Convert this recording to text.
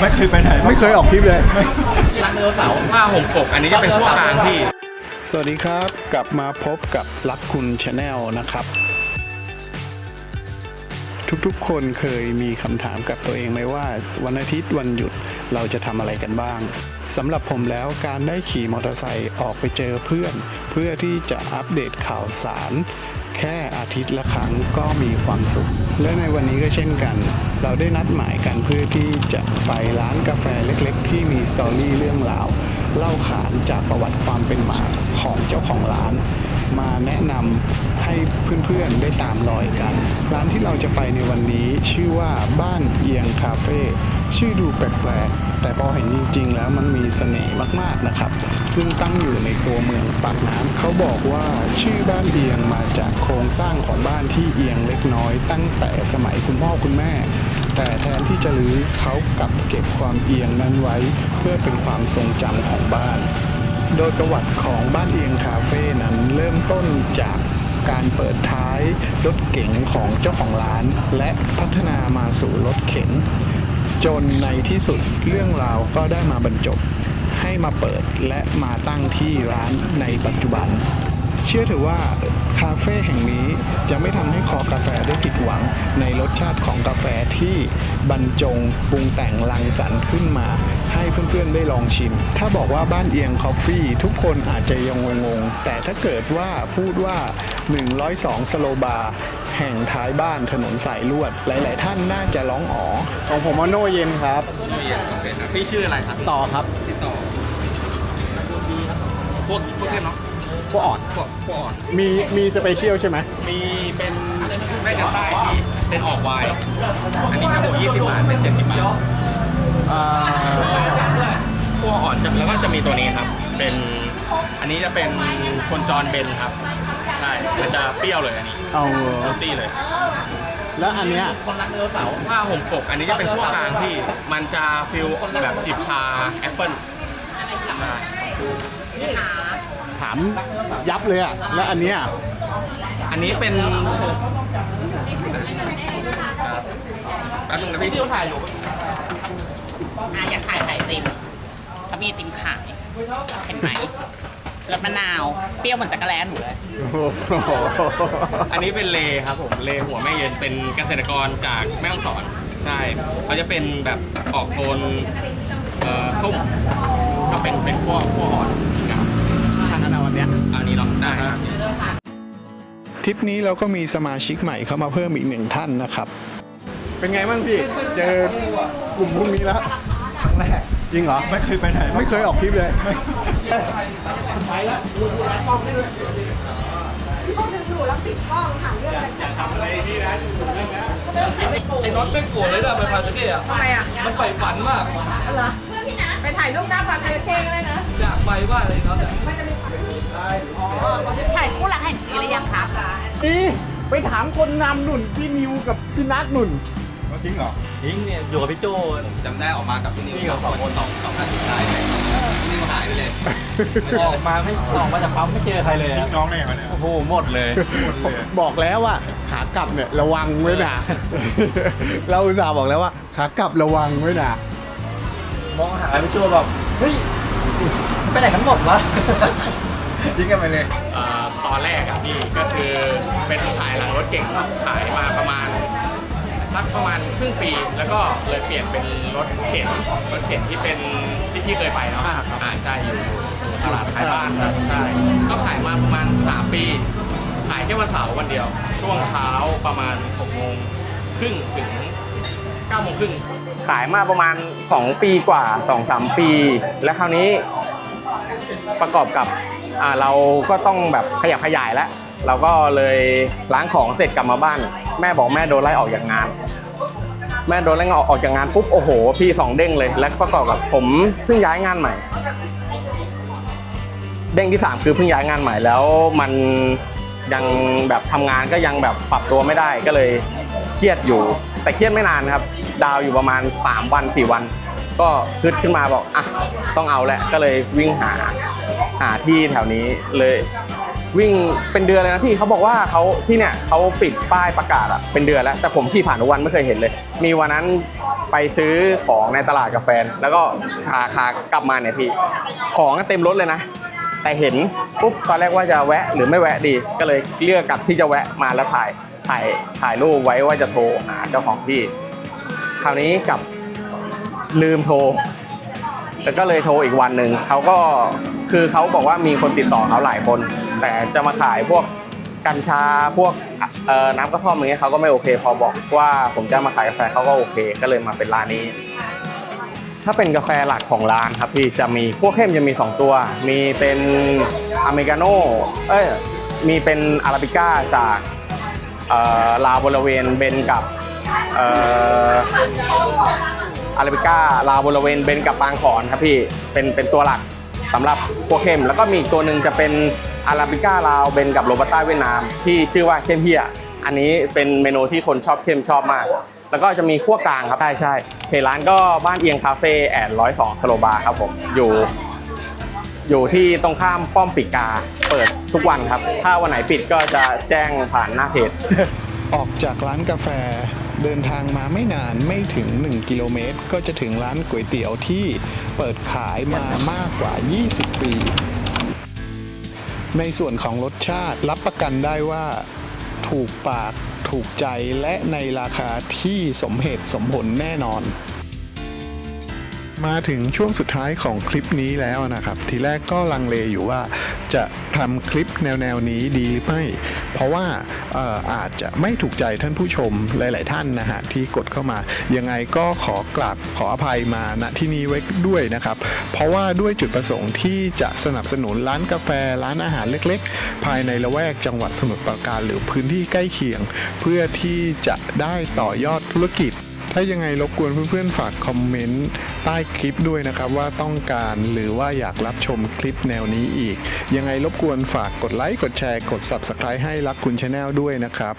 ไม่เคยไปไหนไม่เคยออกทริปเลย รักไดโนเสาร์ผ้าห่มปกอันนี้จะเป็นพวกกลางพี่ สวัสดีครับ กลับมาพบกับรักคุณชาแนลนะครับ ทุกๆ คนเคยมีคำถามกับตัวเองไหมว่า วันอาทิตย์วันหยุดเราจะทำอะไรกันบ้างสำหรับผมแล้วการได้ขี่มอเตอร์ไซค์ออกไปเจอเพื่อน เพื่อที่จะอัปเดตข่าวสาร แค่อาทิตย์ละครั้งก็มีความสุข และในวันนี้ก็เช่นกัน เราได้นัดหมายกันเพื่อที่จะไปร้านกาแฟเล็กๆ ที่มีสตอรี่เรื่องราวเล่าขานจากประวัติความเป็นมาของเจ้าของร้าน มาแนะนำให้เพื่อนๆได้ตามรอยกัน ร้านที่เราจะไปในวันนี้ชื่อว่าบ้านเอียงคาเฟ่ชื่อดูแปลกๆ แต่พอเห็นจริงๆ แล้วมันมีเสน่ห์มากๆนะครับ ซึ่งตั้งอยู่ในตัวเมืองปากน้ำเขาบอกว่าชื่อบ้านเอียงมาจากโครงสร้างของบ้านที่เอียงเล็กน้อย ตั้งแต่สมัยคุณพ่อคุณแม่ แต่แทนที่จะรื้อเขากลับเก็บความเอียงนั้นไว้ เพื่อเป็นความทรงจำของบ้าน โดยประวัติของบ้านเอียงคาเฟ่นั้นเริ่มต้นจากการเปิดท้ายรถเก๋งของเจ้าของร้าน และพัฒนามาสู่รถเข็น จนในที่สุดเรื่องราวก็ได้มาบรรจบ ให้มาเปิดและมาตั้งที่ร้านในปัจจุบัน เชื่อถือว่าคาเฟ่แห่งนี้จะไม่ทำให้คอกาแฟได้ผิดหวังในรสชาติของกาแฟที่บรรจงปรุงแต่งรังสรรค์ขึ้นมา ให้เพื่อนๆได้ลองชิม ถ้าบอกว่าบ้านเอียงคอฟฟี่ ทุกคนอาจจะยังงงๆ แต่ถ้าเกิดว่าพูดว่า 102 สโลบาร์แห่งท้ายบ้านถนนสายลวด หลาย ๆ ท่านน่าจะร้องอ๋อของผมว่าโนเย็นครับพี่ชื่ออะไรครับต่อครับพี่ต่อพวกพวกเนี้ยเนาะ พวกอ่อนพวกพวกอ่อนมีมีสเปเชียลใช่ไหมมีเป็นแม่กันใต้พี่เป็นออกไวน์อันนี้จะหมู20บาทเป็น70บาทอ่าพวกอ่อนจะแล้วก็จะมีตัวนี้ครับ เป็นอันนี้จะเป็นคนจรเบนครับใช่มันจะเปรี้ยวเลยอันนี้เอาเฮลตี้เลย แล้วอันเนี้ยคนรักไดโนเสาร์ผ้าห่มปกอันนี้จะเป็นพวกกลางที่มันจะฟิลแบบจิบชาแอปเปิ้ลใช่ ถามยับเลยอะ แล้วอันเนี้ยอันนี้เป็นแป๊บนึงนะพี่ที่ถ่ายอยู่อะอยากขายไข่ติมเขามีไอติมขาย เห็นไหมรสมะนาว เปรี้ยวเหมือนจักรแลนหนูเลยโอ้โหอันนี้เป็นเลครับผมเลหัวแม่เย็นเป็นเกษตรกรจากแม่ฮ่องสอน ใช่เขาจะเป็นแบบออกโทนเอ่อส้มก็เป็นเป็นขั้วขั้วอ่อน ได้ครับทริปนี้เราก็มีสมาชิกใหม่เข้ามาเพิ่มอีกหนึ่งท่านนะครับ เป็นไงบ้างพี่ เจอกลุ่มพวกนี้แล้ว ครั้งแรก จริงเหรอ ไม่เคยไปไหนไม่เคยออกทริปเลยไอ้น็อตไม่โกรธเลยนะไปพาเจ้อะทำไมอะ มันใฝ่ฝันมากเหรอไปถ่ายรูปหน้าฟันเทเท่ก็ได้นะ อยากไปมากเลยน็อตอะ นี่ไปถามคนนำหนุนพี่นิวกับพี่นัทหนุนจริงเหรอ ทิ้งเนี่ยอยู่กับพี่โจจำได้ออกมากับพี่นิวสองคนสองสองท่านสุดท้ายเลยพี่นิวหายไปเลยออกมาไม่ออกมาจากปั๊มไม่เจอใครเลยทิ้อะงน้องได้ยังไงเนี่ยโอ้โหหมดเลย หมดเลยบอกแล้วว่า ขากลับเนี่ยระวังไว้นะ เราอุตส่าห์บอกแล้วว่า ขากลับระวังไว้นะมองหาพี่โจแบบเฮ้ยไปไหนกันหมดวะ ทิ้งกันไปเลยเอ่อต อนแรกอะพี่ก็คือเป็นขายหลังรถเก่งขายมาประมาณสักประมาณครึ่งปี แล้วก็เลยเปลี่ยนเป็นรถเข็นรถเข็นที่เป็นที่พี่เคยไปเนาะอ่าครับอ่าใช่อยู่ตลาดท้ายบ้านครับใช่ก็ขายมาประมาณ 3 ปี ขายแค่วันเสาร์วันเดียว ช่วงเช้าประมาณ6โมงครึ่งถึง9โมงครึ่งขายมาประมาณ 2 ปีกว่า 2-3 ปี และคราวนี้ ประกอบกับเราก็ต้องแบบขยับขยายแล้ว เราก็เลยล้างของเสร็จกลับมาบ้าน แม่บอกแม่โดนไล่ออกจากงาน แม่โดนไล่ออกออกจากงานปุ๊บโอ้โห พี่สองเด้งเลย และประกอบกับผมเพิ่งย้ายงานใหม่ เด้งที่สามคือเพิ่งย้ายงานใหม่แล้วมันยังแบบทำงานก็ยังแบบปรับตัวไม่ได้ก็เลยเครียดอยู่ แต่เครียดไม่นานครับ ดาวอยู่ประมาณ 3 วัน 4 วัน ก็ฮึดขึ้นมาบอกอะต้องเอาแหละก็เลยวิ่งหาหาที่แถวนี้เลยวิ่งเป็นเดือนเลยนะพี่เขาบอกว่าเขาที่เนี่ยเขาปิดป้ายประกาศอะเป็นเดือนแล้ว แต่ผมขี่ผ่านทุกวันไม่เคยเห็นเลย มีวันนั้นไปซื้อของในตลาดกับแฟน แล้วก็ขาขากลับมาเนี่ยพี่ ของเต็มรถเลยนะ แต่เห็นปุ๊บตอนแรกว่าจะแวะหรือไม่แวะดี ก็เลยเลือกกลับที่จะแวะมาแล้วถ่ายถ่ายถ่ายรูปไว้ว่าจะโทรหาเจ้าของที่ คราวนี้กลับ ลืมโทรแล้วก็เลยโทรอีกวันหนึ่งเขาก็คือเขาบอกว่ามีคนติดต่อเขาหลายคน แต่จะมาขายพวกกัญชาพวกน้ำกระท่อมอย่างเงี้ยเขาก็ไม่โอเค พอบอกว่าผมจะมาขายกาแฟเขาก็โอเค ก็เลยมาเป็นร้านนี้ ถ้าเป็นกาแฟหลักของร้านครับพี่จะมีขั้วเข้มจะมี 2 ตัว มีเป็นอเมริกาโน่เอ้ยมีเป็นอาราบิก้าจากลาวบริเวณเบนกับ อาราบิก้าลาวบริเวณเบนกับปางขอนครับพี่เป็นเป็นตัวหลักสำหรับขั้วเข้ม แล้วก็มีอีกตัวหนึ่งจะเป็นอาราบิก้าลาวเบนกับโรบัสต้าเวียดนาม ที่ชื่อว่าเข้มเฮียอันนี้เป็นเมนูที่คนชอบเข้มชอบมาก แล้วก็จะมีขั้วกลางครับ ใช่ใช่เพจร้านก็บ้านเอียงคาเฟ่แอดร้อยสองสโลบาร์ครับผมอยู่อยู่ที่ตรงข้ามป้อมปิกา เปิดทุกวันครับ ถ้าวันไหนปิดก็จะแจ้งผ่านหน้าเพจ ออกจากร้านกาแฟ เดินทางมาไม่นานไม่ถึง 1 กิโลเมตร ก็จะถึงร้านก๋วยเตี๋ยวที่เปิดขายมามากกว่า 20 ปี ในส่วนของรสชาติรับประกันได้ว่าถูกปากถูกใจและในราคาที่สมเหตุสมผลแน่นอน มาถึงช่วงสุดท้ายของคลิปนี้แล้วนะครับ ทีแรกก็ลังเลอยู่ว่าจะทำคลิปแนวๆนี้ดีหรือไม่ เพราะว่าเอ่ออาจจะไม่ถูกใจท่านผู้ชมหลาย ๆ ท่านนะฮะที่กดเข้ามา ยังไงก็ขอกราบขออภัยมาณที่นี้ไว้ด้วยนะครับ เพราะว่าด้วยจุดประสงค์ที่จะสนับสนุนร้านกาแฟร้านอาหารเล็ก ๆ ภายในละแวกจังหวัดสมุทรปราการหรือพื้นที่ใกล้เคียง เพื่อที่จะได้ต่อยอดธุรกิจ ถ้ายังไงรบกวนเพื่อนๆฝากคอมเมนต์ใต้คลิปด้วยนะครับว่าต้องการหรือว่าอยากรับชมคลิปแนวนี้อีก ยังไงรบกวนฝากกดไลค์กดแชร์กด Subscribe ให้รักคุณชาแนลด้วยนะครับ